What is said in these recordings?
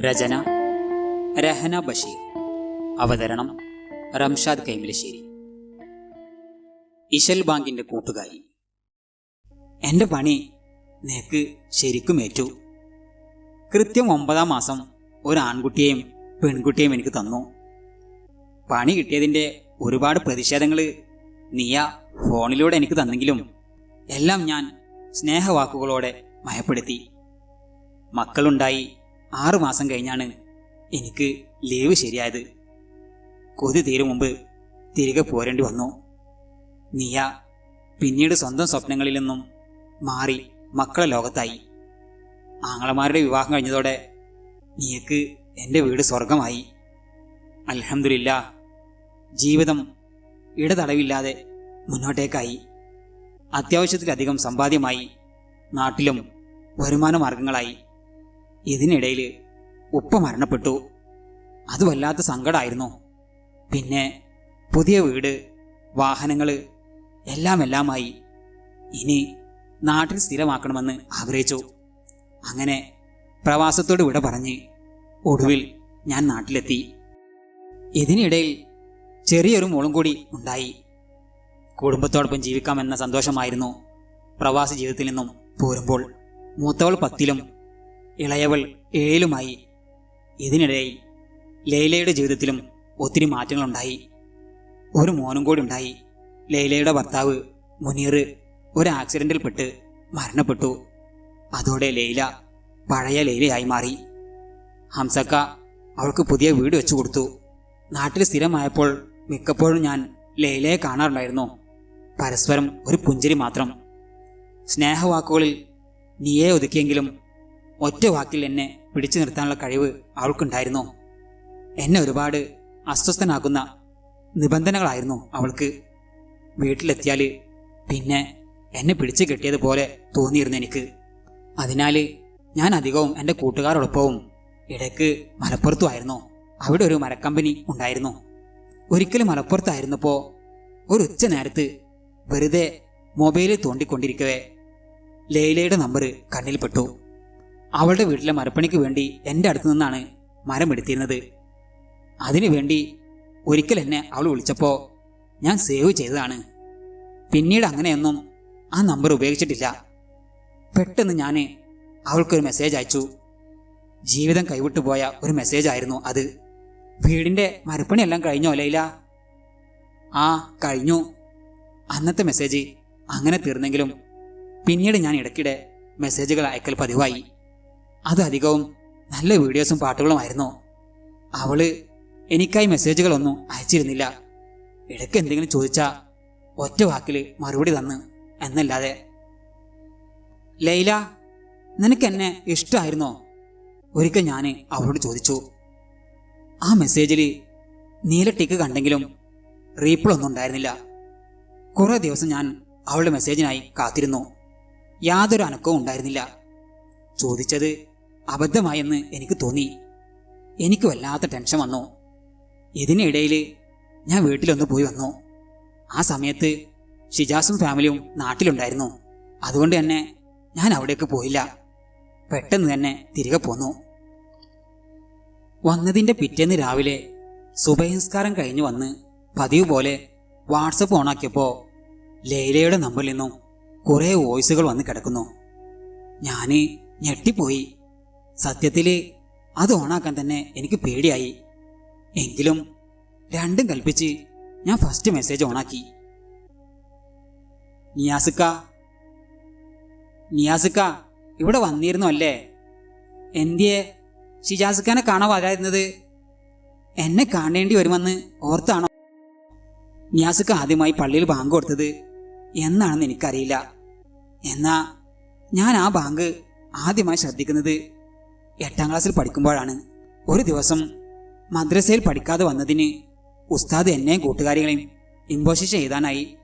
രചന രഹന ബഷീർ. അവതരണം റംഷാദ് കൈമലശ്ശേരി. ഇശൽ ബാങ്കിന്റെ കൂട്ടുകാരി. എന്റെ പണി നിനക്ക് ശരിക്കും ഏറ്റു. കൃത്യം ഒമ്പതാം മാസം ഒരു ആൺകുട്ടിയെയും പെൺകുട്ടിയെയും എനിക്ക് തന്നു. പണി കിട്ടിയതിന്റെ ഒരുപാട് പ്രതിഷേധങ്ങൾ നീയ ഫോണിലൂടെ എനിക്ക് തന്നെങ്കിലും എല്ലാം ഞാൻ സ്നേഹവാക്കുകളോടെ മയപ്പെടുത്തി. മക്കളുണ്ടായി ആറു മാസം കഴിഞ്ഞാണ് എനിക്ക് ലീവ് ശരിയായത്. കൊതി തീരും മുമ്പ് തിരികെ പോരേണ്ടി വന്നു. നീയ പിന്നീട് സ്വന്തം സ്വപ്നങ്ങളിൽ നിന്നും മാറി മക്കളെ ലോകത്തായി. ആങ്ങളമാരുടെ വിവാഹം കഴിഞ്ഞതോടെ നീയക്ക് എന്റെ വീട് സ്വർഗമായി അലഹമില്ല ജീവിതം ഇടതടവില്ലാതെ മുന്നോട്ടേക്കായി. അത്യാവശ്യത്തിലധികം സമ്പാദ്യമായി നാട്ടിലും വരുമാന മാർഗങ്ങളായി ഇതിനിടയിൽ ഉപ്പ മരണപ്പെട്ടു. അത് വല്ലാത്ത സങ്കടമായിരുന്നു പിന്നെ പുതിയ വീട് വാഹനങ്ങൾ എല്ലാം എല്ലാമായി ഇനി നാട്ടിൽ സ്ഥിരമാക്കണമെന്ന് ആഗ്രഹിച്ചു. അങ്ങനെ പ്രവാസത്തോട് വിട പറഞ്ഞ് ഒടുവിൽ ഞാൻ നാട്ടിലെത്തി. ഇതിനിടയിൽ ചെറിയൊരു മോളും കൂടി ഉണ്ടായി. കുടുംബത്തോടൊപ്പം ജീവിക്കാമെന്ന സന്തോഷമായിരുന്നു പ്രവാസി ജീവിതത്തിൽ നിന്നും പോരുമ്പോൾ. മൂത്തവൾ പത്തിലും ഇളയവൾ ഏഴിലുമായി ഇതിനിടയിൽ ലൈലയുടെ ജീവിതത്തിലും ഒത്തിരി മാറ്റങ്ങളുണ്ടായി. ഒരു മോനും കൂടി ഉണ്ടായി. ലൈലയുടെ ഭർത്താവ് മുനീർ ഒരു ആക്സിഡന്റിൽപ്പെട്ട് മരണപ്പെട്ടു. അതോടെ ലൈല പഴയ ലൈലയായി മാറി. ഹംസക്ക അവൾക്ക് പുതിയ വീട് വെച്ചു കൊടുത്തു. നാട്ടിൽ സ്ഥിരമായപ്പോൾ മിക്കപ്പോഴും ഞാൻ ലൈലയെ കാണാറുണ്ടായിരുന്നു. പരസ്പരം ഒരു പുഞ്ചിരി മാത്രം. സ്നേഹവാക്കുകളിൽ നീയെ ഒതുക്കിയെങ്കിലും ഒറ്റ വാക്കിൽ എന്നെ പിടിച്ചു നിർത്താനുള്ള കഴിവ് അവൾക്കുണ്ടായിരുന്നു. എന്നെ ഒരുപാട് അസ്വസ്ഥനാക്കുന്ന നിബന്ധനകളായിരുന്നു അവൾക്ക്. വീട്ടിലെത്തിയാൽ പിന്നെ എന്നെ പിടിച്ചു കെട്ടിയതുപോലെ തോന്നിയിരുന്നു എനിക്ക്. അതിനാൽ ഞാൻ അധികവും എന്റെ കൂട്ടുകാരോടൊപ്പവും ഇടയ്ക്ക് മലപ്പുറത്തുമായിരുന്നു. അവിടെ ഒരു മരക്കമ്പനി ഉണ്ടായിരുന്നു. ഒരിക്കലും മലപ്പുറത്തായിരുന്നപ്പോൾ ഒരു ഉച്ച നേരത്ത് വെറുതെ മൊബൈലിൽ തോണ്ടിക്കൊണ്ടിരിക്കവേ. ലൈലയുടെ നമ്പർ കണ്ണിൽപ്പെട്ടു അവളുടെ വീട്ടിലെ മരപ്പണിക്ക് വേണ്ടി എന്റെ അടുത്തു നിന്നാണ് മരം എടുത്തിരുന്നത്. അതിനുവേണ്ടി ഒരിക്കൽ എന്നെ അവൾ വിളിച്ചപ്പോൾ ഞാൻ സേവ് ചെയ്തതാണ്. പിന്നീട് അങ്ങനെയൊന്നും ആ നമ്പർ ഉപയോഗിച്ചിട്ടില്ല. പെട്ടെന്ന് ഞാൻ അവൾക്കൊരു മെസ്സേജ് അയച്ചു. ജീവിതം കൈവിട്ടു പോയ ഒരു മെസ്സേജ് ആയിരുന്നു അത്. വീടിന്റെ മരപ്പണിയെല്ലാം കഴിഞ്ഞോ ലൈല? ആ കഴിഞ്ഞു. അന്നത്തെ മെസ്സേജ് അങ്ങനെ തീർന്നെങ്കിലും പിന്നീട് ഞാൻ ഇടയ്ക്കിടെ മെസ്സേജുകൾ അയക്കൽ പതിവായി. അത് അധികവും നല്ല വീഡിയോസും പാട്ടുകളുമായിരുന്നു. അവൾ എനിക്കായി മെസ്സേജുകളൊന്നും അയച്ചിരുന്നില്ല. ഇടയ്ക്ക് എന്തെങ്കിലും ചോദിച്ചാ ഒറ്റ വാക്കിൽ മറുപടി തന്ന് എന്നല്ലാതെ. ലൈല നിനക്ക് എന്നെ ഇഷ്ടമായിരുന്നോ ഒരിക്കൽ ഞാൻ അവളോട് ചോദിച്ചു. ആ മെസ്സേജിൽ നീല ടിക്ക് കണ്ടെങ്കിലും റീപ്ലൈ ഒന്നും ഉണ്ടായിരുന്നില്ല. കുറേ ദിവസം ഞാൻ അവളുടെ മെസ്സേജിനായി കാത്തിരുന്നു. യാതൊരു അനക്കവും ഉണ്ടായിരുന്നില്ല. ചോദിച്ചത് അബദ്ധമായെന്ന് എനിക്ക് തോന്നി. എനിക്ക് വല്ലാത്ത ടെൻഷൻ വന്നു. ഇതിനിടയിൽ ഞാൻ വീട്ടിലൊന്ന് പോയി വന്നു. ആ സമയത്ത് ഷിജാസും ഫാമിലിയും നാട്ടിലുണ്ടായിരുന്നു. അതുകൊണ്ട് തന്നെ ഞാൻ അവിടേക്ക് പോയില്ല. പെട്ടെന്ന് തന്നെ തിരികെ പോന്നു. വന്നതിന്റെ പിറ്റേന്ന് രാവിലെ സുബഹിസ്കാരം കഴിഞ്ഞു വന്ന് പതിവ് പോലെ വാട്സപ്പ് ഓണാക്കിയപ്പോൾ ലൈലയുടെ നമ്പറിൽ നിന്നും കുറേ വോയിസുകൾ വന്ന് കിടക്കുന്നു. ഞാൻ ഞെട്ടിപ്പോയി. സത്യത്തിൽ അത് ഓണാക്കാൻ തന്നെ എനിക്ക് പേടിയായി. എങ്കിലും രണ്ടും കൽപ്പിച്ച് ഞാൻ ഫസ്റ്റ് മെസ്സേജ് ഓണാക്കി. നിയാസിക്ക നിയാസിക്ക ഇവിടെ വന്നിരുന്നു അല്ലേ? എന്തിയെ? ഷിജാസിക്കാനെ കാണാൻ വരാതിരുന്നത് എന്നെ കാണേണ്ടി വരുമെന്ന് ഓർത്താണോ? നിയാസിക്ക ആദ്യമായി പള്ളിയിൽ ബാങ്ക് കൊടുത്തത് എന്നാണെന്ന് എനിക്കറിയില്ല. എന്നാ ഞാൻ ആ ബാങ്ക് ആദ്യമായി ശ്രദ്ധിക്കുന്നത് എട്ടാം ക്ലാസ്സിൽ പഠിക്കുമ്പോഴാണ് ഒരു ദിവസം മദ്രസയിൽ പഠിക്കാതെ വന്നതിന് ഉസ്താദ് എന്നെയും കൂട്ടുകാരികളെയും ഇമ്പോസിഷ എഴുതാനായി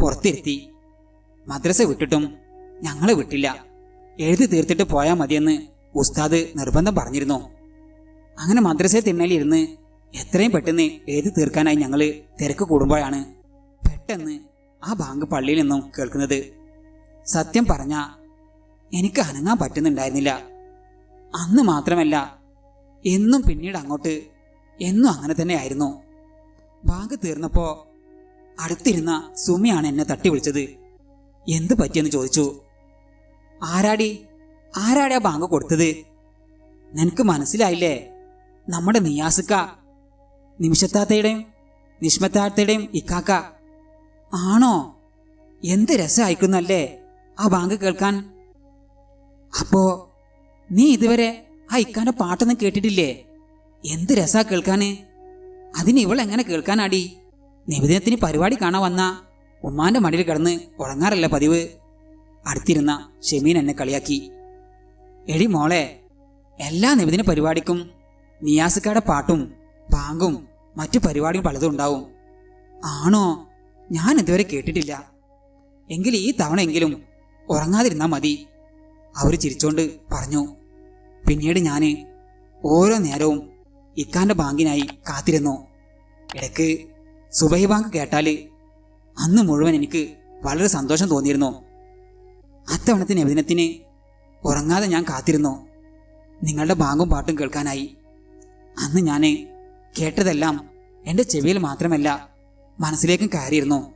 പുറത്തിരുത്തി. മദ്രസ വിട്ടിട്ടും ഞങ്ങളെ വിട്ടില്ല. എഴുതി തീർത്തിട്ട് പോയാൽ മതിയെന്ന് ഉസ്താദ് നിർബന്ധം പറഞ്ഞിരുന്നു. അങ്ങനെ മദ്രസയിൽ തിണ്ണലിരുന്ന് എത്രയും പെട്ടെന്ന് എഴുതി തീർക്കാനായി ഞങ്ങൾ തിരക്ക് കൂടുമ്പോഴാണ് പെട്ടെന്ന് ആ ബാങ്ക് പള്ളിയിൽ നിന്നും കേൾക്കുന്നത്. സത്യം പറഞ്ഞ എനിക്ക് അനങ്ങാൻ പറ്റുന്നുണ്ടായിരുന്നില്ല. അന്ന് മാത്രമല്ല എന്നും പിന്നീട് അങ്ങോട്ട് എന്നും അങ്ങനെ തന്നെയായിരുന്നു. ബാങ്ക് തീർന്നപ്പോ അടുത്തിരുന്ന സുമിയാണ് എന്നെ തട്ടി വിളിച്ചത്. എന്ത് പറ്റിയെന്ന് ചോദിച്ചു. ആരാടി? ആരാടി ആ ബാങ്ക് കൊടുത്തത്? നിനക്ക് മനസ്സിലായില്ലേ? നമ്മുടെ നിയാസുക്ക നിമിഷത്താത്തയുടെയും നിഷ്മത്താത്തയുടെയും ഇക്കാക്ക. ആണോ? എന്ത് രസമായിക്കുന്നല്ലേ ആ ബാങ്ക് കേൾക്കാൻ? അപ്പോ നീ ഇതുവരെ ആ ഇക്കാന്റെ പാട്ടൊന്നും കേട്ടിട്ടില്ലേ? എന്ത് രസാ കേൾക്കാന്? അതിന് ഇവൾ എങ്ങനെ കേൾക്കാനാടി? നിവേദനത്തിന് പരിപാടി കാണാൻ വന്ന ഉമ്മാന്റെ മടിയിൽ കിടന്ന് ഉറങ്ങാറല്ല പതിവ്? അടുത്തിരുന്ന ഷെമീൻ എന്നെ കളിയാക്കി. എടി മോളെ എല്ലാ നിവേദന പരിപാടിക്കും നിയാസിക്കയുടെ പാട്ടും പാങ്കും മറ്റു പരിപാടിയും പലതും ഉണ്ടാവും. ആണോ? ഞാൻ ഇതുവരെ കേട്ടിട്ടില്ല. എങ്കിൽ ഈ തവണയെങ്കിലും ഉറങ്ങാതിരുന്നാ മതി. അവർ ചിരിച്ചോണ്ട് പറഞ്ഞു പിന്നീട് ഞാൻ ഓരോ നേരവും ഇക്കാന്റെ ബാങ്കിനായി കാത്തിരുന്നു. ഇടയ്ക്ക് സുബൈ ബാങ്ക് കേട്ടാൽ അന്ന് മുഴുവൻ എനിക്ക് വളരെ സന്തോഷം തോന്നിയിരുന്നു. അത്തവണത്തെ നബിദിനത്തിന് ഉറങ്ങാതെ ഞാൻ കാത്തിരുന്നു. നിങ്ങളുടെ ബാങ്കും പാട്ടും കേൾക്കാനായി. അന്ന് ഞാൻ കേട്ടതെല്ലാം എന്റെ ചെവിയിൽ മാത്രമല്ല മനസ്സിലേക്കും കയറിയിരുന്നു.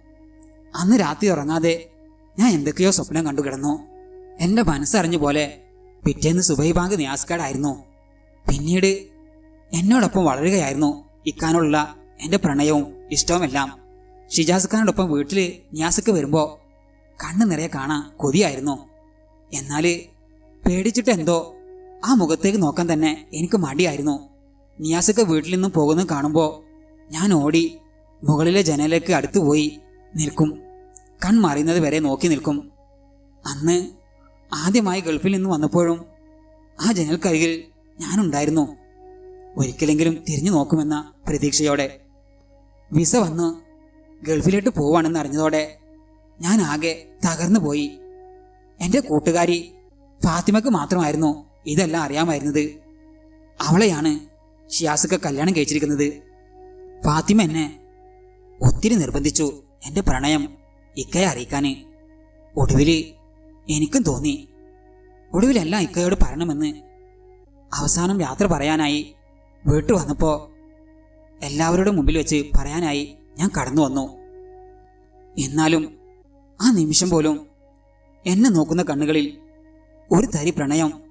അന്ന് രാത്രി ഉറങ്ങാതെ ഞാൻ എന്തൊക്കെയോ സ്വപ്നം കണ്ടു കിടന്നു. എന്റെ മനസ്സറിഞ്ഞ പോലെ പിറ്റേന്ന് സുബൈബാങ്ക് നിയാസ്കാടായിരുന്നു പിന്നീട് എന്നോടൊപ്പം വളരുകയായിരുന്നു ഇക്കാനുള്ള എന്റെ പ്രണയവും ഇഷ്ടവുമെല്ലാം. ഷിജാസ് ഖാനോടൊപ്പം വീട്ടിൽ നിയാസക്ക് വരുമ്പോ കണ്ണു നിറയെ കാണാൻ കൊതിയായിരുന്നു. എന്നാൽ പേടിച്ചിട്ട് എന്തോ ആ മുഖത്തേക്ക് നോക്കാൻ തന്നെ എനിക്ക് മടിയായിരുന്നു. നിയാസക്ക് വീട്ടിൽ നിന്നും പോകുന്നത് കാണുമ്പോൾ ഞാൻ ഓടി മുകളിലെ ജനലേക്ക് അടുത്തു പോയി നിൽക്കും കൺമറിയുന്നത് വരെ നോക്കി നിൽക്കും. അന്ന് ആദ്യമായി ഗൾഫിൽ നിന്ന് വന്നപ്പോഴും ആ ജനൽക്കരികിൽ ഞാനുണ്ടായിരുന്നു. ഒരിക്കലെങ്കിലും തിരിഞ്ഞു നോക്കുമെന്ന പ്രതീക്ഷയോടെ വിസ വന്ന് ഗൾഫിലോട്ട് പോവാണെന്ന് അറിഞ്ഞതോടെ ഞാൻ ആകെ തകർന്നു പോയി. എന്റെ കൂട്ടുകാരി ഫാത്തിമക്ക് മാത്രമായിരുന്നു ഇതെല്ലാം അറിയാമായിരുന്നത്. അവളെയാണ് ഷിയാസൊക്കെ കല്യാണം കഴിച്ചിരിക്കുന്നത്. ഫാത്തിമ എന്നെ ഒത്തിരി നിർബന്ധിച്ചു എന്റെ പ്രണയം ഇക്കയെ അറിയിക്കാന്. ഒടുവിൽ എനിക്കും തോന്നി. ഒടുവിലെല്ലാം ഇക്കയോട് പറയണമെന്ന്. അവസാനം യാത്ര പറയാനായി വീട്ടു വന്നപ്പോ എല്ലാവരുടെ മുമ്പിൽ വെച്ച് പറയാനായി ഞാൻ കടന്നു വന്നു. എന്നാലും ആ നിമിഷം പോലും എന്നെ നോക്കുന്ന കണ്ണുകളിൽ ഒരു തരി പ്രണയം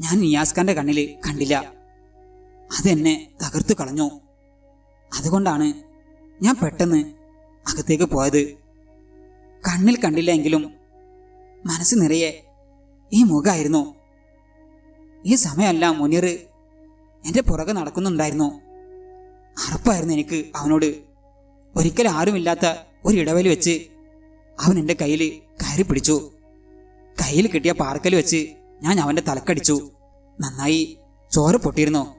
ഞാൻ നിയാസ്ഖാന്റെ കണ്ണിൽ കണ്ടില്ല. അതെന്നെ തകർത്തു കളഞ്ഞു. അതുകൊണ്ടാണ് ഞാൻ പെട്ടെന്ന് അകത്തേക്ക് പോയത്. കണ്ണിൽ കണ്ടില്ല എങ്കിലും മനസ്സ് നിറയെ. ഈ മുഖമായിരുന്നു ഈ സമയമല്ല മുനിർ എന്റെ പുറകെ നടക്കുന്നുണ്ടായിരുന്നു. അറപ്പായിരുന്നു എനിക്ക് അവനോട്. ഒരിക്കലും ആരുമില്ലാത്ത ഒരു ഇടവലി വെച്ച് അവൻ എന്റെ കയ്യിൽ കയറി പിടിച്ചു. കയ്യിൽ കിട്ടിയ പാർക്കൽ വെച്ച് ഞാൻ അവന്റെ തലക്കടിച്ചു. നന്നായി ചോര പൊട്ടിയിരുന്നു.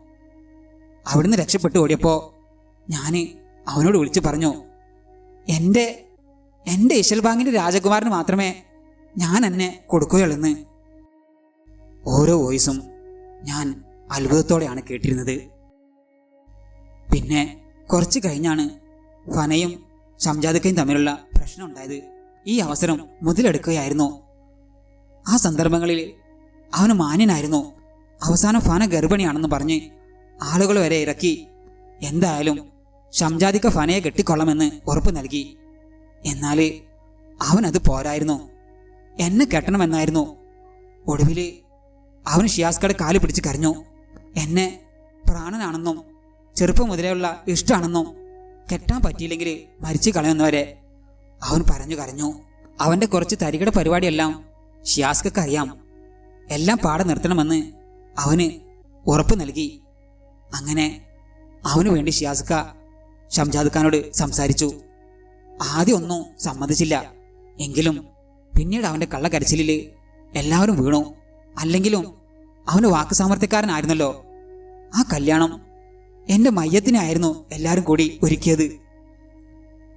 അവിടുന്ന് രക്ഷപ്പെട്ടു ഓടിയപ്പോൾ ഞാൻ അവനോട് വിളിച്ചു പറഞ്ഞു എന്റെ എന്റെ ഇഷൽ രാജകുമാരന് മാത്രമേ ഞാൻ എന്നെ കൊടുക്കുകയുള്ളെന്ന്. ഓരോ വോയിസും ഞാൻ അത്ഭുതത്തോടെയാണ് കേട്ടിരുന്നത്. പിന്നെ കുറച്ച് കഴിഞ്ഞാണ് ഫനയും ഷംജാദക്കയും തമ്മിലുള്ള പ്രശ്നം ഉണ്ടായത്. ഈ അവസരം മുതലെടുക്കുകയായിരുന്നു. ആ സന്ദർഭങ്ങളിൽ അവന് മാന്യനായിരുന്നു. അവസാനം ഫന ഗർഭിണിയാണെന്ന് പറഞ്ഞ് ആളുകൾ വരെ ഇറക്കി. എന്തായാലും ഷംജാദിക്ക ഫനയെ കെട്ടിക്കൊള്ളമെന്ന് ഉറപ്പ് നൽകി. എന്നാൽ അവനത് പോരായിരുന്നു. എന്നെ കെട്ടണമെന്നായിരുന്നു. ഒടുവിൽ അവൻ ഷിയാസ്കയുടെ കാൽ പിടിച്ച് കരഞ്ഞു. എന്നെ പ്രാണനാണെന്നും ചെറുപ്പം മുതലേയുള്ള ഇഷ്ടമാണെന്നും കെട്ടാൻ പറ്റിയില്ലെങ്കിൽ മരിച്ചു കളയുന്നവരെ അവൻ പറഞ്ഞു കരഞ്ഞു. അവന്റെ കുറച്ച് തരികട പരിപാടിയെല്ലാം ഷിയാസ്കക്ക് അറിയാം. എല്ലാം പാടെ നിർത്തണമെന്ന് അവന് ഉറപ്പ് നൽകി. അങ്ങനെ അവനു വേണ്ടി ഷിയാസ്ക ഷംജാദ് ഖാനോട് സംസാരിച്ചു. ആദ്യം ഒന്നും സമ്മതിച്ചില്ല. എങ്കിലും പിന്നീട് അവന്റെ കള്ളക്കരച്ചിലിൽ എല്ലാവരും വീണു. അല്ലെങ്കിലും അവന് വാക്ക് സാമർത്ഥ്യക്കാരനായിരുന്നല്ലോ. ആ കല്യാണം എന്റെ മയ്യത്തിനായിരുന്നു എല്ലാവരും കൂടി ഒരുക്കിയത്.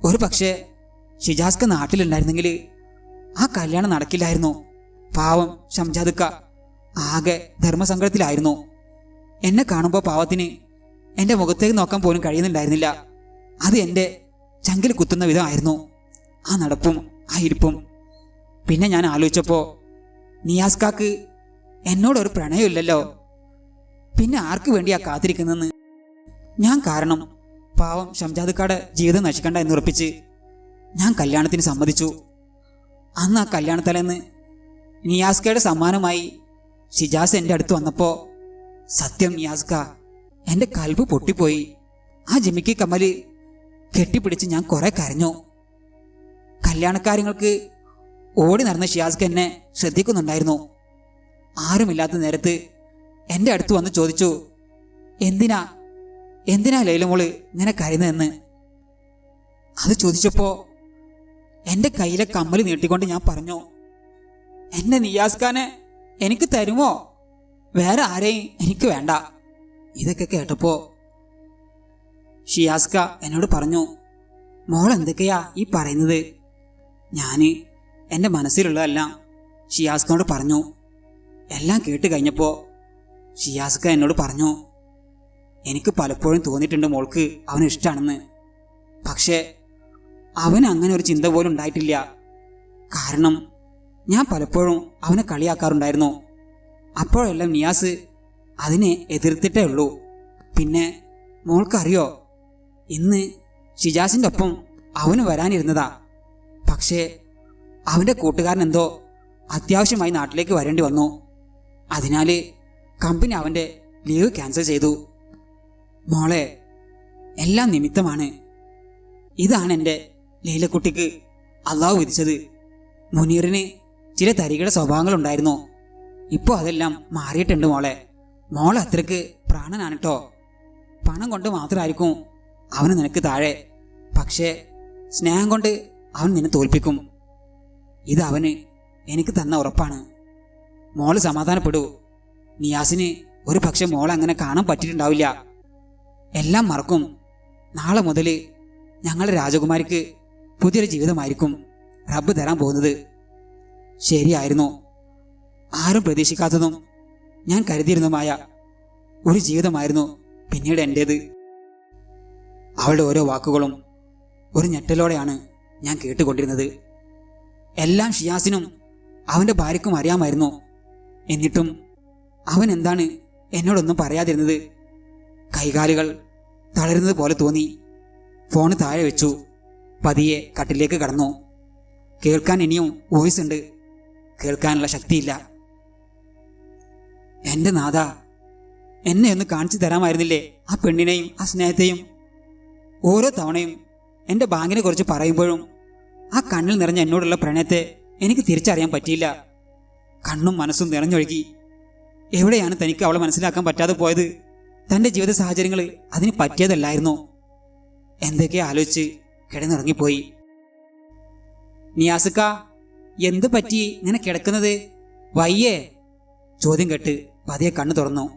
ഒരു പക്ഷേ ഷിജാസ്ക നാട്ടിലുണ്ടായിരുന്നെങ്കിൽ ആ കല്യാണം നടക്കില്ലായിരുന്നു. പാവം ഷംജാദുക്ക ആകെ ധർമ്മസങ്കടത്തിലായിരുന്നു. എന്നെ കാണുമ്പോൾ പാവത്തിന് എന്റെ മുഖത്തേക്ക് നോക്കാൻ പോലും കഴിയുന്നുണ്ടായിരുന്നില്ല. അത് എന്റെ ചങ്കിൽ കുത്തുന്ന വിധമായിരുന്നു ആ നടപ്പും ആ ഇരിപ്പും പിന്നെ ഞാൻ ആലോചിച്ചപ്പോ നിയാസ്കാക്ക് എന്നോടൊരു പ്രണയമില്ലല്ലോ. പിന്നെ ആർക്ക് വേണ്ടിയാ കാത്തിരിക്കുന്നെന്ന് ഞാൻ കാരണം പാവം ഷംജാദുക്കാട് ജീവിതം നശിക്കണ്ട എന്നുറപ്പിച്ച് ഞാൻ കല്യാണത്തിന് സമ്മതിച്ചു. അന്ന് ആ കല്യാണത്തലേന്ന് നിയാസ്കയുടെ സമ്മാനമായി ഷിജാസ് എന്റെ അടുത്ത് വന്നപ്പോൾ സത്യം നിയാസ്ക എന്റെ കൽബ് പൊട്ടിപ്പോയി. ആ ജിമിക്ക് കമ്മൽ കെട്ടിപ്പിടിച്ച് ഞാൻ കുറെ കരഞ്ഞു. കല്യാണക്കാര്യങ്ങൾക്ക് ഓടി നടന്ന ഷിയാസ്ക്ക് എന്നെ ശ്രദ്ധിക്കുന്നുണ്ടായിരുന്നു. ആരുമില്ലാത്ത നേരത്ത് എന്റെ അടുത്ത് വന്ന് ചോദിച്ചു എന്തിനാ? എന്തിനാ ലൈലമോൾ ഇങ്ങനെ കരയുന്നതെന്ന്? അത് ചോദിച്ചപ്പോ എന്റെ കയ്യിലെ കമ്മൽ നീട്ടിക്കൊണ്ട് ഞാൻ പറഞ്ഞു എന്നെ നിയാസ്ഖാനെ എനിക്ക് തരുമോ? വേറെ ആരെയും എനിക്ക് വേണ്ട. ഇതൊക്കെ കേട്ടപ്പോ ഷിയാസ്ക എന്നോട് പറഞ്ഞു മോൾ എന്തൊക്കെയാ ഈ പറയുന്നത്? ഞാൻ എന്റെ മനസ്സിലുള്ളതെല്ലാം ഷിയാസ്കോട് പറഞ്ഞു. എല്ലാം കേട്ട് കഴിഞ്ഞപ്പോൾ ഷിയാസ്ക എന്നോട് പറഞ്ഞു എനിക്ക് പലപ്പോഴും തോന്നിയിട്ടുണ്ട് മോൾക്ക് അവന് ഇഷ്ടമാണെന്ന് പക്ഷേ അവൻ അങ്ങനെ ഒരു ചിന്ത പോലും ഉണ്ടായിട്ടില്ല. കാരണം ഞാൻ പലപ്പോഴും അവനെ കളിയാക്കാറുണ്ടായിരുന്നു. അപ്പോഴെല്ലാം നിയാസ് അതിനെ എതിർത്തിട്ടേ ഉള്ളൂ. പിന്നെ മോൾക്കറിയോ ഇന്ന് ഷിജാസിന്റെ ഒപ്പം അവന് വരാനിരുന്നതാ. പക്ഷേ അവന്റെ കൂട്ടുകാരൻ എന്തോ അത്യാവശ്യമായി നാട്ടിലേക്ക് വരേണ്ടി വന്നു. അതിനാൽ കമ്പനി അവന്റെ ലീവ് ക്യാൻസൽ ചെയ്തു. മോളെ എല്ലാം നിമിത്തമാണ്. ഇതാണ് എന്റെ ലീലക്കുട്ടിക്ക് അള്ളാഹു വിധിച്ചത്. മുനീറിന് ചില തരികളുടെ സ്വഭാവങ്ങളുണ്ടായിരുന്നു. ഇപ്പോൾ അതെല്ലാം മാറിയിട്ടുണ്ട് മോളെ. മോളെ അത്രയ്ക്ക് പ്രാണനാണ് കേട്ടോ പണം കൊണ്ട് മാത്രമായിരിക്കും അവന് നിനക്ക് താഴെ. പക്ഷേ സ്നേഹം കൊണ്ട് അവൻ നിന്നെ തോൽപ്പിക്കും. ഇത് അവന് എനിക്ക് തന്ന ഉറപ്പാണ്. മോൾ സമാധാനപ്പെടൂ നിയാസിന് ഒരു പക്ഷെ മോളെ അങ്ങനെ കാണാൻ പറ്റിയിട്ടുണ്ടാവില്ല. എല്ലാം മറക്കും. നാളെ മുതൽ ഞങ്ങളുടെ രാജകുമാരിക്ക് പുതിയൊരു ജീവിതമായിരിക്കും റബ്ബ് തരാൻ പോകുന്നത്. ശരിയായിരുന്നു. ആരും പ്രതീക്ഷിക്കാത്തതും ഞാൻ കരുതിയിരുന്നതുമായ ഒരു ജീവിതമായിരുന്നു പിന്നീട് എന്റേത് അവളുടെ ഓരോ വാക്കുകളും ഒരു ഞെട്ടലോടെയാണ് ഞാൻ കേട്ടുകൊണ്ടിരുന്നത്. എല്ലാം ഷിയാസിനും അവന്റെ ഭാര്യക്കും അറിയാമായിരുന്നു. എന്നിട്ടും അവൻ എന്താണ് എന്നോടൊന്നും പറയാതിരുന്നത്? കൈകാലുകൾ തളരുന്നത് പോലെ തോന്നി. ഫോൺ താഴെ വെച്ചു. പതിയെ കട്ടിലേക്ക് കടന്നു. കേൾക്കാൻ ഇനിയും വോയിസ് ഉണ്ട്. കേൾക്കാനുള്ള ശക്തിയില്ല. എന്റെ നാഥ എന്നെ ഒന്ന് കാണിച്ചു തരാമായിരുന്നില്ലേ ആ പെണ്ണിനെയും ആ സ്നേഹത്തെയും? ഓരോ തവണയും എന്റെ ബാങ്കിനെ കുറിച്ച് പറയുമ്പോഴും ആ കണ്ണിൽ നിറഞ്ഞ എന്നോടുള്ള പ്രണയത്തെ എനിക്ക് തിരിച്ചറിയാൻ പറ്റിയില്ല. കണ്ണും മനസ്സും നിറഞ്ഞൊഴുകി. എവിടെയാണ് തനിക്ക് അവളെ മനസ്സിലാക്കാൻ പറ്റാതെ പോയത്? തന്റെ ജീവിത സാഹചര്യങ്ങൾ അതിന് പറ്റിയതല്ലായിരുന്നു? എന്തൊക്കെ ആലോചിച്ച് കിടന്നിറങ്ങിപ്പോയി. നിയാസുക്ക എന്ത് പറ്റി? ഇങ്ങനെ കിടക്കുന്നത്? വയ്യേ. ചോദ്യം കേട്ട് പതിയെ കണ്ണു തുറന്നു.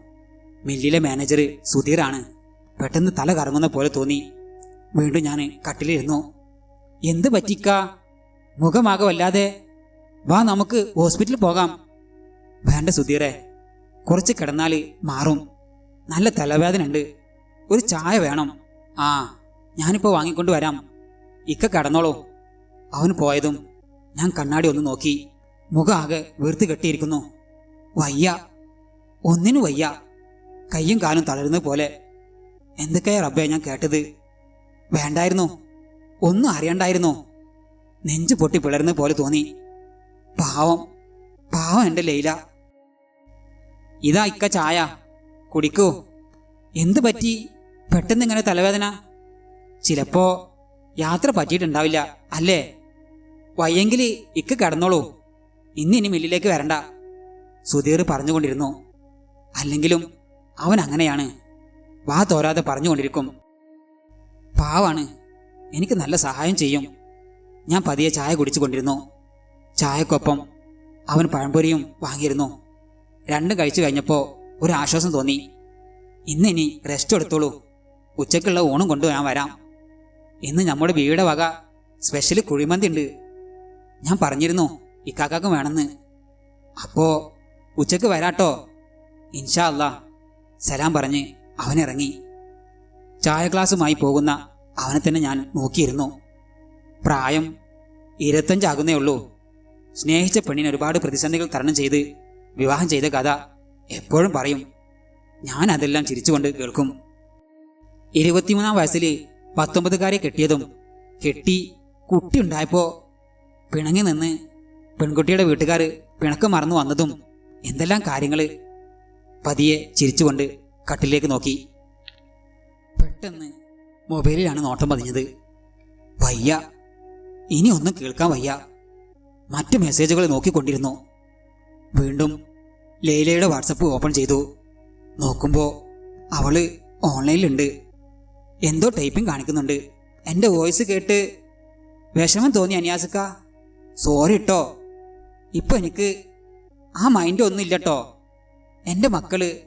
മില്ലിലെ മാനേജർ സുധീറാണ്. പെട്ടെന്ന് തല കറങ്ങുന്ന പോലെ തോന്നി. വീണ്ടും ഞാൻ കട്ടിലിരുന്നു. എന്ത് പറ്റിക്ക? മുഖമാകെ വല്ലാതെ. വാ നമുക്ക് ഹോസ്പിറ്റലിൽ പോകാം. വേണ്ട സുധീറെ കുറച്ച് കിടന്നാൽ മാറും. നല്ല തലവേദന ഉണ്ട് ഒരു ചായ വേണം. ആ ഞാനിപ്പോൾ വാങ്ങിക്കൊണ്ട് വരാം. ഇക്ക കടന്നോളൂ. അവന് പോയതും ഞാൻ കണ്ണാടി ഒന്ന് നോക്കി. മുഖാകെ വീർത്ത് കെട്ടിയിരിക്കുന്നു. വയ്യ. ഒന്നിനു വയ്യ. കയ്യും കാലും തളരുന്നത് പോലെ. എന്തൊക്കെയാ റബ്ബേ ഞാൻ കേട്ടത്? വേണ്ടായിരുന്നു. ഒന്നും അറിയണ്ടായിരുന്നു. നെഞ്ചു പൊട്ടി പിളർന്ന പോലെ തോന്നി. പാവം പാവം എന്റെ ലൈല. ഇതാ ഇക്ക ചായ. കുടിക്കൂ. എന്തു പറ്റി? പെട്ടെന്ന് ഇങ്ങനെ തലവേദന? ചിലപ്പോ യാത്ര പറ്റിയിട്ടുണ്ടാവില്ല അല്ലേ? വയ്യെങ്കിൽ ഇക്ക കിടന്നോളൂ. ഇന്ന് ഇനി മില്ലിലേക്ക് വരണ്ട. സുധീർ പറഞ്ഞുകൊണ്ടിരുന്നു. അല്ലെങ്കിലും അവൻ അങ്ങനെയാണ്. വാ തോരാതെ പറഞ്ഞുകൊണ്ടിരിക്കും. പാവാണ്. എനിക്ക് നല്ല സഹായം ചെയ്യും. ഞാൻ പതിയെ ചായ കുടിച്ചുകൊണ്ടിരുന്നു. ചായക്കൊപ്പം അവൻ പഴംപൊരിയും വാങ്ങിയിരുന്നു. രണ്ടും കഴിച്ചു കഴിഞ്ഞപ്പോൾ ഒരു ആശ്വാസം തോന്നി. ഇന്ന് ഇനി റെസ്റ്റ് എടുത്തോളൂ. ഉച്ചക്കുള്ള ഊണും കൊണ്ട് ഞാൻ വരാം. ഇന്ന് നമ്മുടെ വീട് വക സ്പെഷ്യൽ കുഴിമന്തി ഉണ്ട്. ഞാൻ പറഞ്ഞിരുന്നു ഇക്കാക്കും വേണമെന്ന്. അപ്പോ ഉച്ചയ്ക്ക് വരാട്ടോ. ഇൻഷാ അല്ലാ സലാം പറഞ്ഞ് അവനിറങ്ങി ചായ ഗ്ലാസുമായി പോകുന്ന അവനെ തന്നെ ഞാൻ നോക്കിയിരുന്നു. പ്രായം ഇരുപത്തഞ്ചാകുന്നേ ഉള്ളൂ. സ്നേഹിച്ച പെണ്ണിനെ ഒരുപാട് പ്രതിസന്ധികൾ തരണം ചെയ്ത് വിവാഹം ചെയ്ത കഥ എപ്പോഴും പറയും. ഞാൻ അതെല്ലാം ചിരിച്ചുകൊണ്ട് കേൾക്കും. ഇരുപത്തിമൂന്നാം വയസ്സിൽ പത്തൊമ്പതുകാരെ കെട്ടിയതും കെട്ടി കുട്ടി ഉണ്ടായപ്പോ പിണങ്ങി നിന്ന് പെൺകുട്ടിയുടെ വീട്ടുകാർ പിണക്കം മറന്നു വന്നതും എന്തെല്ലാം കാര്യങ്ങൾ പതിയെ ചിരിച്ചുകൊണ്ട് കട്ടിലേക്ക് നോക്കി. പെട്ടെന്ന് മൊബൈലിലാണ് നോട്ടം പതിഞ്ഞത്. വയ്യ. ഇനി ഒന്നും കേൾക്കാൻ വയ്യ. മറ്റു മെസ്സേജുകൾ നോക്കിക്കൊണ്ടിരുന്നു. വീണ്ടും ലൈലയുടെ വാട്സപ്പ് ഓപ്പൺ ചെയ്തു. നോക്കുമ്പോൾ അവൾ ഓൺലൈനിലുണ്ട്. എന്തോ ടൈപ്പിംഗ് കാണിക്കുന്നുണ്ട്. എന്റെ വോയിസ് കേട്ട് വിഷമം തോന്നി അനിയാസക്ക. സോറി ഇട്ടോ ഇപ്പൊ എനിക്ക് ആ മൈൻഡ് ഒന്നും ഇല്ലട്ടോ എന്റെ മക്കൾ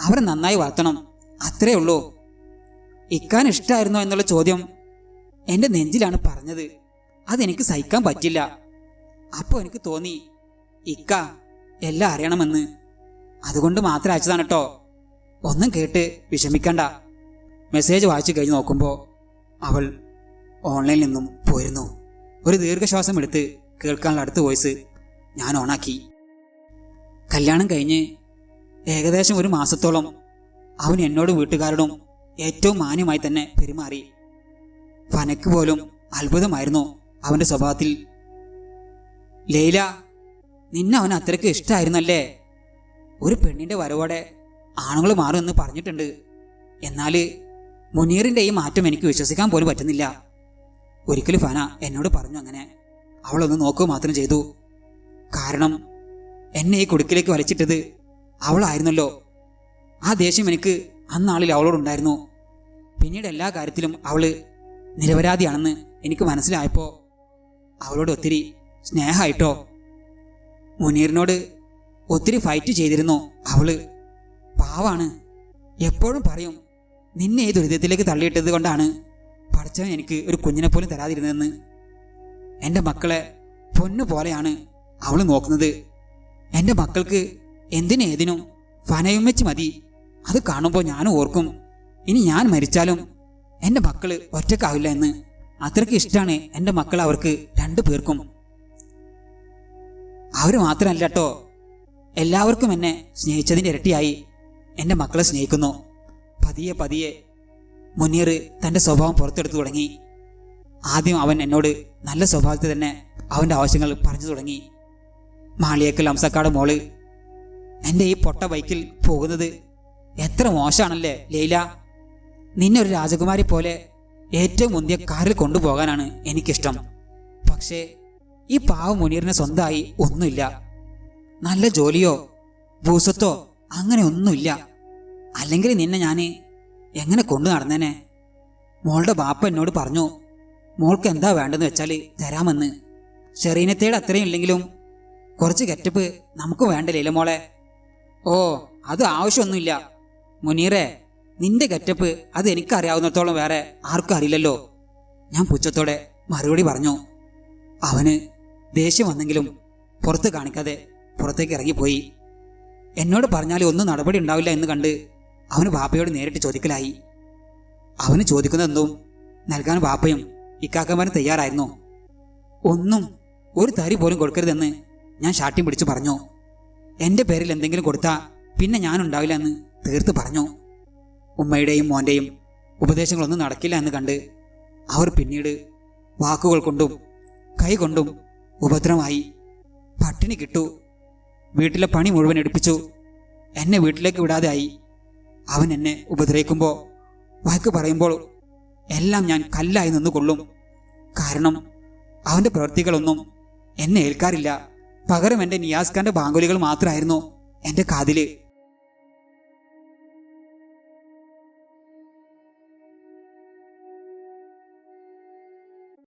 അവരെ നന്നായി വളർത്തണം. അത്രേ ഉള്ളൂ. ഇക്കാൻ ഇഷ്ടമായിരുന്നോ എന്നുള്ള ചോദ്യം എന്റെ നെഞ്ചിലാണ് പറഞ്ഞത്. അതെനിക്ക് സഹിക്കാൻ പറ്റില്ല. അപ്പോൾ എനിക്ക് തോന്നി ഇക്ക എല്ലാം അറിയണമെന്ന്. അതുകൊണ്ട് മാത്രം അയച്ചതാണ് കേട്ടോ ഒന്നും കേട്ട് വിഷമിക്കണ്ട. മെസ്സേജ് വായിച്ചു കഴിഞ്ഞ് നോക്കുമ്പോൾ അവൾ ഓൺലൈനിൽ നിന്നും പോയിരുന്നു. ഒരു ദീർഘശ്വാസം എടുത്ത് കേൾക്കാനുള്ള അടുത്ത വോയിസ് ഞാൻ ഓണാക്കി. കല്യാണം കഴിഞ്ഞ് ഏകദേശം ഒരു മാസത്തോളം അവൻ എന്നോടും വീട്ടുകാരോടും ഏറ്റവും മാന്യമായി തന്നെ പെരുമാറി. ഫനക്ക് പോലും അത്ഭുതമായിരുന്നു അവന്റെ സ്വഭാവത്തിൽ. ലൈല നിന്നെ അവൻ അത്രയ്ക്ക് ഇഷ്ടമായിരുന്നല്ലേ ഒരു പെണ്ണിന്റെ വരവോടെ ആണുങ്ങൾ മാറുമെന്ന് പറഞ്ഞിട്ടുണ്ട്. എന്നാൽ മുനീറിന്റെ ഈ മാറ്റം എനിക്ക് വിശ്വസിക്കാൻ പോലും പറ്റുന്നില്ല. ഒരിക്കലും ഫന എന്നോട് പറഞ്ഞു അങ്ങനെ. അവളൊന്ന് നോക്കുക മാത്രം ചെയ്തു. കാരണം എന്നെ ഈ കുടുക്കിലേക്ക് വലിച്ചിട്ടത് അവളായിരുന്നല്ലോ. ആ ദേഷ്യം എനിക്ക് അന്നാളിൽ അവളോടുണ്ടായിരുന്നു. പിന്നീട് എല്ലാ കാര്യത്തിലും അവൾ നിരപരാധിയാണെന്ന് എനിക്ക് മനസ്സിലായപ്പോ അവളോട് ഒത്തിരി സ്നേഹമായിട്ടോ മുനീറിനോട് ഒത്തിരി ഫൈറ്റ് ചെയ്തിരുന്നു അവൾ? പാവാണ്. എപ്പോഴും പറയും നിന്നെ ഈ ദുരിതത്തിലേക്ക് തള്ളിയിട്ടത് കൊണ്ടാണ് പഠിച്ചവൻ എനിക്ക് ഒരു കുഞ്ഞിനെ പോലും തരാതിരുന്നതെന്ന്. എന്റെ മക്കളെ പൊന്നു പോലെയാണ് അവൾ നോക്കുന്നത്. എന്റെ മക്കൾക്ക് എന്തിനേതിനും ഫനയും വെച്ച് മതി. അത് കാണുമ്പോൾ ഞാൻ ഓർക്കും ഇനി ഞാൻ മരിച്ചാലും എന്റെ മക്കൾ ഒറ്റക്കാവില്ല എന്ന്. അത്രയ്ക്ക് ഇഷ്ടമാണ് എന്റെ മക്കൾ അവർക്ക് രണ്ടു പേർക്കും. അവർ മാത്രമല്ല കേട്ടോ എല്ലാവർക്കും എന്നെ സ്നേഹിച്ചതിന്റെ ഇരട്ടിയായി എന്റെ മക്കളെ സ്നേഹിക്കുന്നു. പതിയെ പതിയെ മുനീർ തന്റെ സ്വഭാവം പുറത്തെടുത്തു തുടങ്ങി. ആദ്യം അവൻ എന്നോട് നല്ല സ്വഭാവത്തിൽ തന്നെ അവന്റെ ആവശ്യങ്ങൾ പറഞ്ഞു തുടങ്ങി. മാളിയേക്കൽ അംസക്കാട് മോൾ എന്റെ ഈ പൊട്ട ബൈക്കിൽ പോകുന്നത് എത്ര മോശമാണല്ലേ ലൈല? നിന്നെ ഒരു രാജകുമാരി പോലെ ഏറ്റവും മുന്തിയ കാറിൽ കൊണ്ടുപോകാനാണ് എനിക്കിഷ്ടം. പക്ഷേ ഈ പാവ മുനീറിന് സ്വന്തമായി ഒന്നുമില്ല. നല്ല ജോലിയോ ഭൂസത്തോ അങ്ങനെ ഒന്നുമില്ല. അല്ലെങ്കിൽ നിന്നെ ഞാൻ എങ്ങനെ കൊണ്ടു നടന്നേനെ? മോളുടെ ബാപ്പ എന്നോട് പറഞ്ഞു മോൾക്ക് എന്താ വേണ്ടെന്ന് വെച്ചാൽ തരാമെന്ന്. ഷെറീനത്തേടെ അത്രയും ഇല്ലെങ്കിലും കുറച്ച് ഗെറ്റപ്പ് നമുക്ക് വേണ്ടല്ലേ മോളെ? ഓ അത് ആവശ്യമൊന്നുമില്ല. മുനീറെ നിന്റെ ഗെറ്റപ്പ് അത് എനിക്കറിയാവുന്നിടത്തോളം വേറെ ആർക്കും അറിയില്ലല്ലോ. ഞാൻ പുച്ഛത്തോടെ മറുപടി പറഞ്ഞു. അവന് ദേഷ്യം വന്നെങ്കിലും പുറത്ത് കാണിക്കാതെ പുറത്തേക്ക് ഇറങ്ങിപ്പോയി. എന്നോട് പറഞ്ഞാൽ ഒന്നും നടപടി ഉണ്ടാവില്ല എന്ന് കണ്ട് അവന് ബാപ്പയോട് നേരിട്ട് ചോദിക്കലായി. അവന് ചോദിക്കുന്നതെന്തും നൽകാൻ ബാപ്പയും ഇക്കാക്കന്മാരും തയ്യാറായിരുന്നു. ഒന്നും ഒരു തരി പോലും കൊടുക്കരുതെന്ന് ഞാൻ ഷാട്ടിയും പിടിച്ചു പറഞ്ഞു. എന്റെ പേരിൽ എന്തെങ്കിലും കൊടുത്താ പിന്നെ ഞാൻ ഉണ്ടാവില്ല എന്ന് തീർത്ത് പറഞ്ഞു. ഉമ്മയുടെയും മോന്റെയും ഉപദേശങ്ങളൊന്നും നടക്കില്ല എന്ന് കണ്ട് അവർ പിന്നീട് വാക്കുകൾ കൊണ്ടും കൈ കൊണ്ടും ഉപദ്രവമായി പട്ടിണി കിട്ടു. വീട്ടിലെ പണി മുഴുവൻ എടുപ്പിച്ചു. എന്നെ വീട്ടിലേക്ക് വിടാതെ ആയി അവൻ എന്നെ ഉപദ്രവിക്കുമ്പോൾ വാക്ക് പറയുമ്പോൾ എല്ലാം ഞാൻ കല്ലായി നിന്ന് കൊള്ളും കാരണം അവന്റെ പ്രവൃത്തികളൊന്നും എന്നെ ഏൽക്കാറില്ല. പകരം എന്റെ നിയാസ് ഖാന്റെ ബാങ്കുലികൾ മാത്രമായിരുന്നു എന്റെ കാതിൽ.